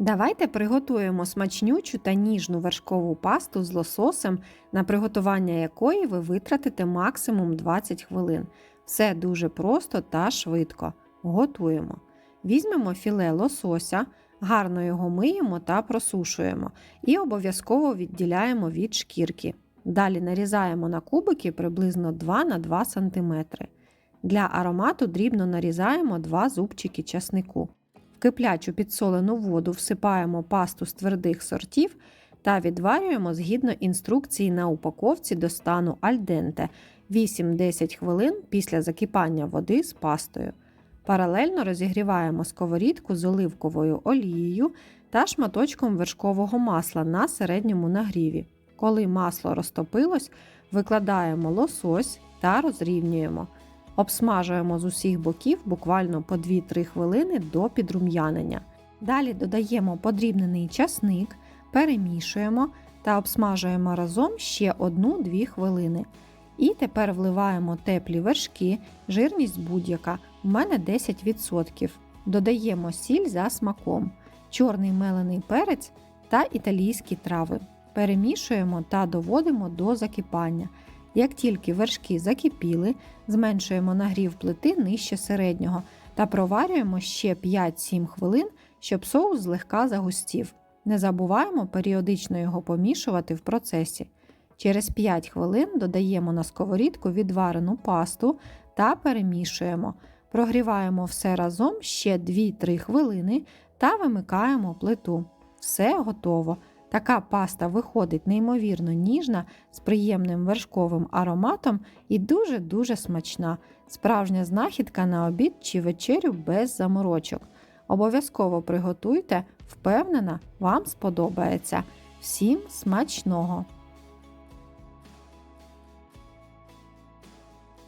Давайте приготуємо смачнючу та ніжну вершкову пасту з лососем, на приготування якої ви витратите максимум 20 хвилин. Все дуже просто та швидко. Готуємо. Візьмемо філе лосося, гарно його миємо та просушуємо і обов'язково відділяємо від шкірки. Далі нарізаємо на кубики приблизно 2 на 2 см. Для аромату дрібно нарізаємо 2 зубчики часнику. Киплячу підсолену воду всипаємо пасту з твердих сортів та відварюємо згідно інструкції на упаковці до стану альденте 8-10 хвилин після закипання води з пастою. Паралельно розігріваємо сковорідку з оливковою олією та шматочком вершкового масла на середньому нагріві. Коли масло розтопилось, викладаємо лосось та розрівнюємо. Обсмажуємо з усіх боків буквально по 2-3 хвилини до підрум'янення. Далі додаємо подрібнений часник, перемішуємо та обсмажуємо разом ще 1-2 хвилини. І тепер вливаємо теплі вершки, жирність будь-яка, у мене 10%. Додаємо сіль за смаком, чорний мелений перець та італійські трави. Перемішуємо та доводимо до закипання. Як тільки вершки закипіли, зменшуємо нагрів плити нижче середнього та проварюємо ще 5-7 хвилин, щоб соус злегка загустів. Не забуваємо періодично його помішувати в процесі. Через 5 хвилин додаємо на сковорідку відварену пасту та перемішуємо. Прогріваємо все разом ще 2-3 хвилини та вимикаємо плиту. Все готово. Така паста виходить неймовірно ніжна, з приємним вершковим ароматом і дуже-дуже смачна. Справжня знахідка на обід чи вечерю без заморочок. Обов'язково приготуйте, впевнена, вам сподобається. Всім смачного!